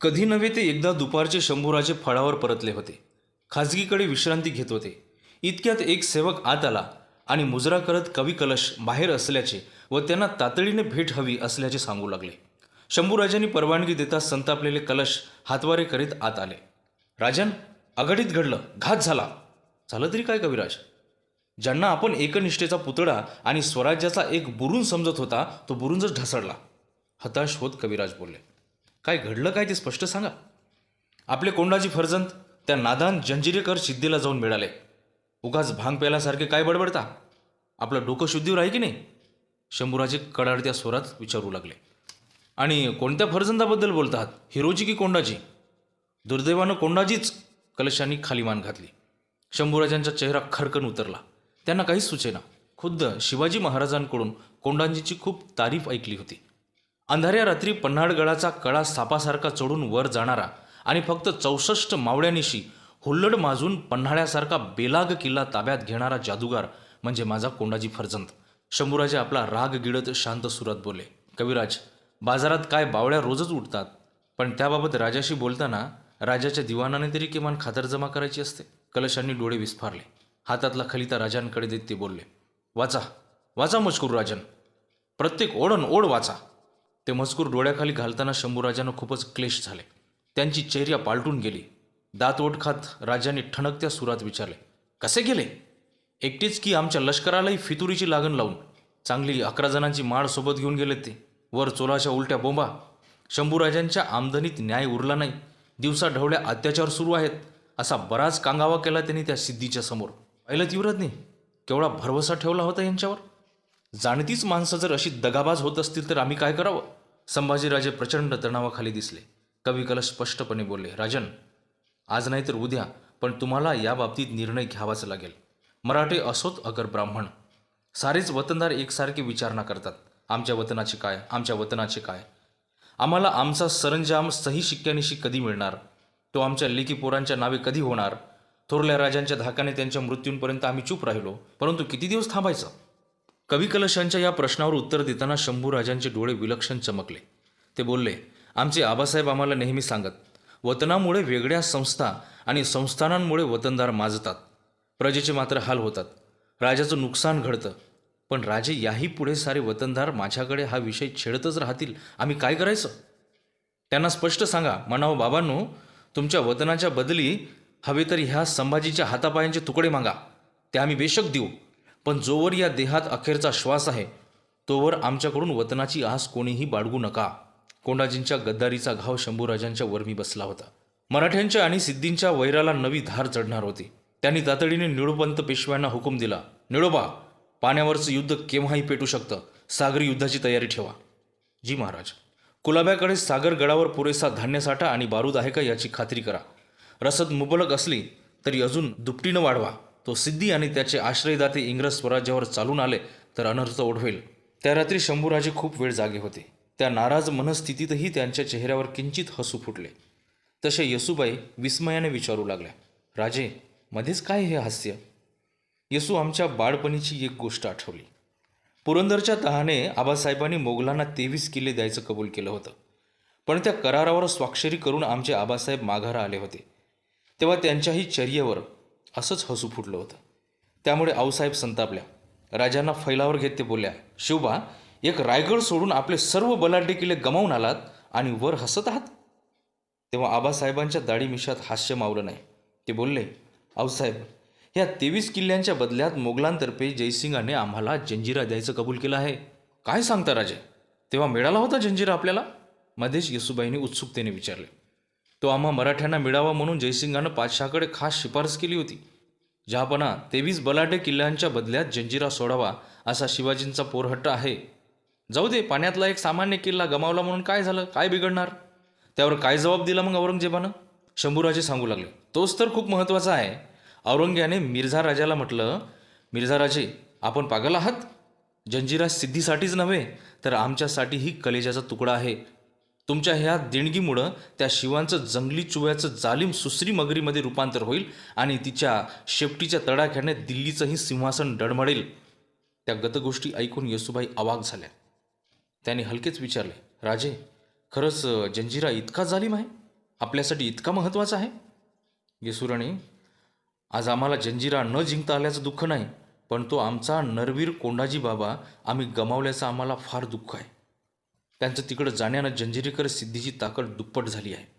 कधी नव्हे ते एकदा दुपारचे शंभूराजे फळावर परतले होते. खाजगीकडे विश्रांती घेत होते. इतक्यात एक सेवक आत आला आणि मुजरा करत कवी कलश बाहेर असल्याचे व त्यांना तातडीने भेट हवी असल्याचे सांगू लागले. शंभूराजांनी परवानगी देता संतापलेले कलश हातवारे करीत आत आले. राजन आघाडीत घडलं. घात झाला. झालं तरी काय कविराज? ज्यांना आपण एकनिष्ठेचा पुतळा आणि स्वराज्याचा एक बुरून समजत होता तो बुरूंजच ढसडला हताश होत कविराज बोलले. काय घडलं काय ते स्पष्ट सांगा. आपले कोंडाजी फर्जंत त्या नादान जंजिरेकर सिद्धीला जाऊन मिळाले. उगाच भांग प्यायल्यासारखे काय बडबडता. आपलं डोकं शुद्धीवर आहे की नाही? शंभूराजे कडाडत्या स्वरात विचारू लागले. आणि कोणत्या फर्जंदाबद्दल बोलतात? हिरोजी की कोंडाजी? दुर्दैवानं कोंडाजीच कलशांनी खाली मान घातली. शंभूराजांचा चेहरा खरकन उतरला. त्यांना काहीच सुचेना. खुद्द शिवाजी महाराजांकडून कोंडाजीची खूप तारीफ ऐकली होती. अंधाऱ्या रात्री पन्हाळगडाचा कळा सापासारखा चढून वर जाणारा आणि फक्त चौसष्ट मावळ्यानिशी हुल्लड माजून पन्हाळ्यासारखा बेलाग किल्ला ताब्यात घेणारा जादूगार म्हणजे माझा कोंडाजी फर्जंत. शंभूराजे आपला राग गिळत शांत सुरात बोलले कविराज बाजारात काय बावळ्या रोजच उठतात पण त्याबाबत राजाशी बोलताना राजाच्या दिवाणाने तरी किमान खातरजमा करायची असते. कलशांनी डोळे विस्फारले. हातातला खलिता राजांकडे देत ते बोलले वाचा वाचा मजकूर राजन. प्रत्येक ओढण ओढ वाचा. ते मजकूर डोळ्याखाली घालताना शंभूराजांना खूपच क्लेश झाले. त्यांची चेहऱ्या पालटून गेली. दात ओठ खात राजांनी ठणकत्या सुरात विचारले कसे गेले? एकटेच की आमच्या लष्करालाही फितुरीची लागण लावून? चांगली अकरा जणांची माळ सोबत घेऊन गेले ते? वर चोलाच्या उलट्या बोंबा? शंभूराजांच्या आमदनीत न्याय उरला नाही. दिवसा ढवळ्या अत्याचार सुरू आहेत. असा बराच कांगावा केला त्यांनी त्या सिद्धीच्या समोर. पाहिलं तीव्रज्ञे? केवढा भरवसा ठेवला होता यांच्यावर? जाणतीच माणसं जर अशी दगाबाज होत असतील तर आम्ही काय करावं? संभाजीराजे प्रचंड तणावाखाली दिसले. कवी स्पष्टपणे बोलले राजन आज नाही तर उद्या पण तुम्हाला या बाबतीत निर्णय घ्यावाच लागेल. मराठे असोत अगर ब्राह्मण. सारेच वतनदार एकसारखे विचारणा करतात. आमच्या वतनाचे काय? आमच्या वतनाचे काय? आम्हाला आमचा सरंजाम सही शिक्क्यानिशी कधी मिळणार? तो आमच्या लेखी पोरांच्या नावे कधी होणार? थोरल्या राजांच्या धाकाने त्यांच्या मृत्यूंपर्यंत आम्ही चूप राहिलो परंतु किती दिवस थांबायचं? कवी कलशांच्या या प्रश्नावर उत्तर देताना शंभू राजांचे डोळे विलक्षण चमकले. ते बोलले आमचे आबासाहेब आम्हाला नेहमी सांगत वतनामुळे वेगळ्या संस्था आणि संस्थानांमुळे वतनदार माजतात. प्रजेचे मात्र हाल होतात. राजाचं नुकसान घडतं. पण राजे याही पुढे सारे वतनदार माझ्याकडे हा विषय छेडतच राहतील. आम्ही काय करायचं? त्यांना स्पष्ट सांगा म्हणावं बाबांनो तुमच्या वतनाच्या बदली हवे तर ह्या संभाजीच्या हातापायांचे तुकडे मागा. ते आम्ही बेशक देऊ. पण जोवर या देहात अखेरचा श्वास आहे तोवर आमच्याकडून वतनाची आस कोणीही बाळगू नका. कोंडाजींच्या गद्दारीचा घाव शंभूराजांच्या वरमी बसला होता. मराठ्यांच्या आणि सिद्धींच्या वैराला नवी धार चढणार होती. त्यांनी तातडीने निळोपंत पेशव्यांना हुकूम दिला. निळोबा पाण्यावरचं युद्ध केव्हाही पेटू शकतं? सागरी युद्धाची तयारी ठेवा. जी महाराज कुलाब्याकडे सागर गडावर पुरेसा धान्यसाठा आणि बारूद आहे का याची खात्री करा. रसद मुबलक असली तरी अजून दुपटीनं वाढवा. तो सिद्धी आणि त्याचे आश्रयदाते इंग्रज स्वराज्यावर चालून आले तर अनर्थ ओढवेल. त्या रात्री शंभूराजे खूप वेळ जागे होते. त्या नाराज मनस्थितीतही त्यांच्या चेहऱ्यावर किंचित हसू फुटले. तसे येसूबाई विस्मयाने विचारू लागल्या राजे मध्येच काय हे हास्य? येसू आमच्या बाळपणीची एक गोष्ट आठवली. पुरंदरच्या तहाने आबासाहेबांनी मोगलांना तेवीस किल्ले द्यायचं कबूल केलं होतं. पण त्या करारावर स्वाक्षरी करून आमचे आबासाहेब माघारा आले होते. तेव्हा त्यांच्याही चर्येवर असंच हसू फुटलं होतं. त्यामुळे आऊसाहेब संतापल्या. राजांना फैलावर घेत ते बोलल्या शिवबा एक रायगड सोडून आपले सर्व बलाढ्य किल्ले गमावून आलात आणि वर हसत आहात? तेव्हा आबासाहेबांच्या दाढी मिशात हास्य मावलं नाही. ते बोलले आऊसाहेब ह्या तेवीस किल्ल्यांच्या बदल्यात मोगलांतर्फे जयसिंगाने आम्हाला जंजिरा द्यायचं कबूल केलं आहे. काय सांगता राजे? तेव्हा मिळाला होता जंजिरा आपल्याला? मध्येच येसुबाईंनी उत्सुकतेने विचारले. तो आम्हा मराठ्यांना मिळावा म्हणून जयसिंगानं पाचशाकडे खास शिफारस केली होती. जहापणा तेवीस बलाढ्य किल्ल्यांच्या बदल्यात जंजिरा सोडावा असा शिवाजींचा पोरहट्ट आहे. जाऊ दे पाण्यातला एक सामान्य किल्ला गमावला म्हणून काय झालं? काय बिघडणार? त्यावर काय जबाब दिला मग औरंगजेबानं? शंभूराजे सांगू लागले. तोच तर खूप महत्त्वाचा आहे. औरंग्याने मिर्झा राजाला म्हटलं मिर्झा राजे आपण पागल आहात? जंजिरा सिद्धीसाठीच नव्हे तर आमच्यासाठी ही कलेजाचा तुकडा आहे. तुमच्या ह्या देणगीमुळं त्या शिवांचं जंगली चुव्याचं जालिम सुसरी मगरीमध्ये रूपांतर होईल आणि तिच्या शेपटीच्या तडाख्याने दिल्लीचंही सिंहासन डडमडेल त्या गतगोष्टी ऐकून येसुबाई अवाक झाल्या. त्याने हलकेच विचारले राजे खरंच जंजिरा इतका जालिम आहे? आपल्यासाठी इतका महत्त्वाचा आहे? येसुराणी आज आम्हाला जंजिरा न जिंकता आल्याचं दुःख नाही पण तो आमचा नरवीर कोंडाजी बाबा आम्ही गमावल्याचं आम्हाला फार दुःख आहे. त्यांचं तिकडं जाण्यानं जंजिरीकर सिद्धीची ताकद दुप्पट झाली आहे.